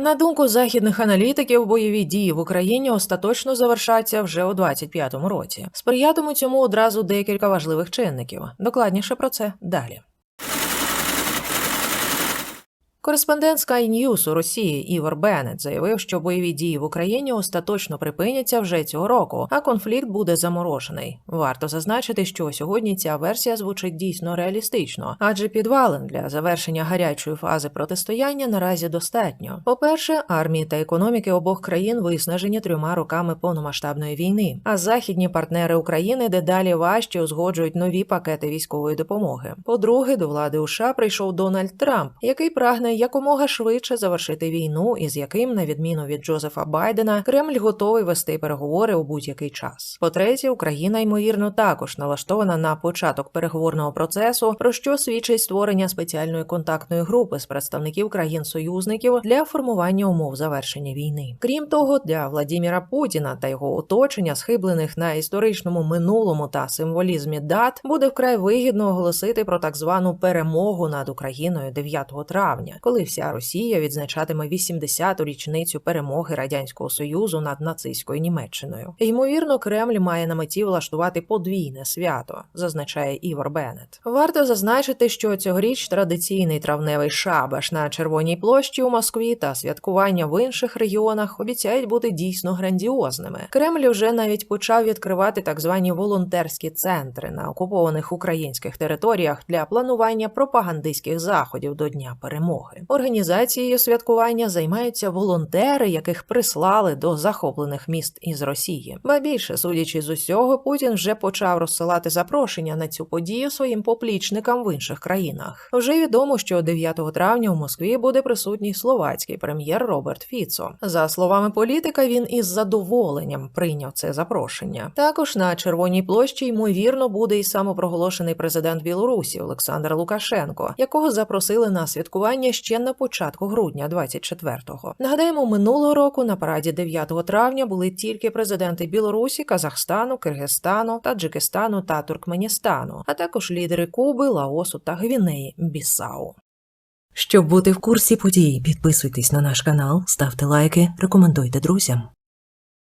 На думку західних аналітиків, бойові дії в Україні остаточно завершаться вже у 25-му році. Сприятимуть цьому одразу декілька важливих чинників. Докладніше про це далі. Кореспондент Sky News у Росії Івор Беннет заявив, що бойові дії в Україні остаточно припиняться вже цього року, а конфлікт буде заморожений. Варто зазначити, що сьогодні ця версія звучить дійсно реалістично, адже підвалин для завершення гарячої фази протистояння наразі достатньо. По-перше, армії та економіки обох країн виснажені трьома роками повномасштабної війни, а західні партнери України дедалі важче узгоджують нові пакети військової допомоги. По-друге, до влади у США прийшов Дональд Трамп, який прагне якомога швидше завершити війну, і з яким, на відміну від Джозефа Байдена, Кремль готовий вести переговори у будь-який час. По-третє, Україна ймовірно також налаштована на початок переговорного процесу, про що свідчить створення спеціальної контактної групи з представників країн-союзників для формування умов завершення війни. Крім того, для Владіміра Путіна та його оточення, схиблених на історичному минулому та символізмі дат, буде вкрай вигідно оголосити про так звану перемогу над Україною 9 травня, коли вся Росія відзначатиме 80-ту річницю перемоги радянського союзу над нацистською Німеччиною. Ймовірно, Кремль має на меті влаштувати подвійне свято, зазначає Івор Беннет. Варто зазначити, що цьогоріч традиційний травневий шабаш на червоній площі у Москві та святкування в інших регіонах обіцяють бути дійсно грандіозними. Кремль вже навіть почав відкривати так звані волонтерські центри на окупованих українських територіях для планування пропагандистських заходів до Дня перемоги. Організацією святкування займаються волонтери, яких прислали до захоплених міст із Росії. Ба більше, судячи з усього, Путін вже почав розсилати запрошення на цю подію своїм поплічникам в інших країнах. Вже відомо, що 9 травня у Москві буде присутній словацький прем'єр Роберт Фіцо. За словами політика, він із задоволенням прийняв це запрошення. Також на червоній площі ймовірно буде і самопроголошений президент Білорусі Олександр Лукашенко, якого запросили на святкування ще на початку грудня 24-го. Нагадаємо, минулого року на параді 9 травня були тільки президенти Білорусі, Казахстану, Киргизстану, Таджикистану та Туркменістану, а також лідери Куби, Лаосу та Гвінеї Бісау. Щоб бути в курсі подій, підписуйтесь на наш канал, ставте лайки, рекомендуйте друзям.